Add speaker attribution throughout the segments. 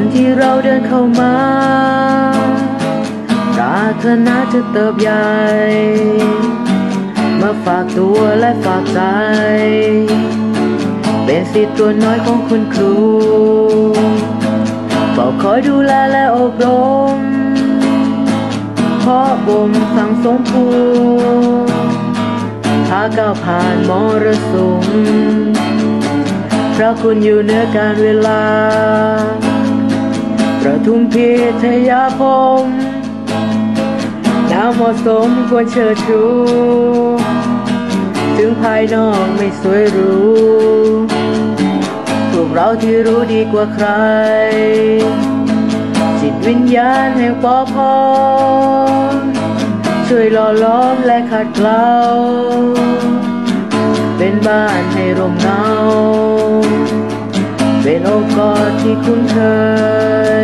Speaker 1: วันที่เราเดินเข้ามาปรารถนาจะเติบใหญ่ มาฝากตัวและฝากใจ เป็นสิทธิ์ตัวน้อยของคุณครูเฝ้าคอยดูแลและอบรมเพราะบ่มสั่งสมภูพาก้าวผ่านมรสุมเพราะคุณอยู่เหนือการเวลา ประทุมพิทยาพมน้ำเหมาะสมควรเชิดชู ถึงภายนอกไม่สวยหรูพวกเราที่รู้ดีกว่าใคร จิตวิญญาณแห่งปอพอช่วยหล่อล้อมและขัดเกลาเป็นบ้านให้ร่มเงา เป็นโอกาสที่คุ้นเค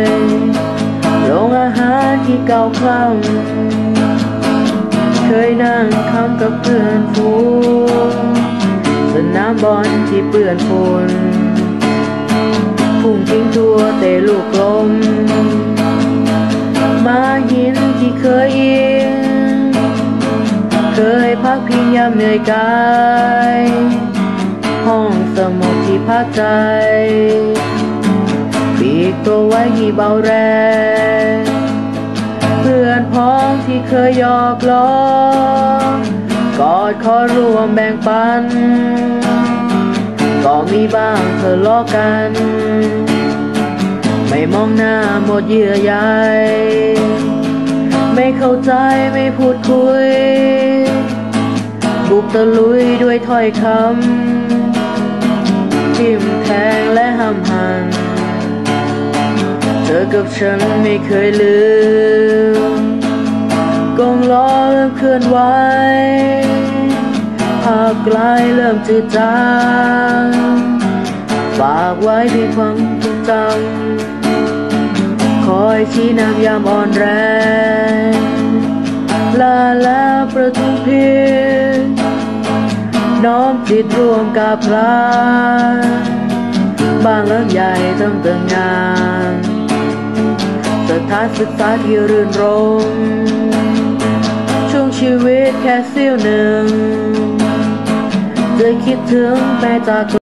Speaker 1: ยโรงอาหารที่เก่าคลั่งเคยนั่งคำกับเพื่อนฝูงสนามบอลที่เปื้อนฝุ่นพุ่งทิ้งตัวเตะลูกลมมาหินที่เคยอิงเคยพักพิงยามเหนื่อยกาย ห้องสมุดที่พักใจ ปีกตัวไว้ที่เบาแรงเพื่อนพ้องที่เคยหยอกล้อกอดขอรวมแบ่งปัน ก็มีบ้างทะเลาะกัน ไม่มองหน้าหมดเยื่อใยไม่เข้าใจไม่พูดคุยบุกตะลุยด้วยถ้อยคำ ทิ่มแทงและห้ำหัน เธอกับฉันไม่เคยลืมกองล้อเริ่มเคลื่อนไหวภาพไกลเริ่มจืดจางฝากไว้ในความทรงจำคอยชี้นำยามอ่อนแรง น้อมจิตรวมกับพระบ้านหลังใหญ่ต้องเติมงาน สถานศึกษาที่รื่นรมช่วงชีวิตแค่เสี้ยวหนึ่ง จะคิดถึงแม่จาก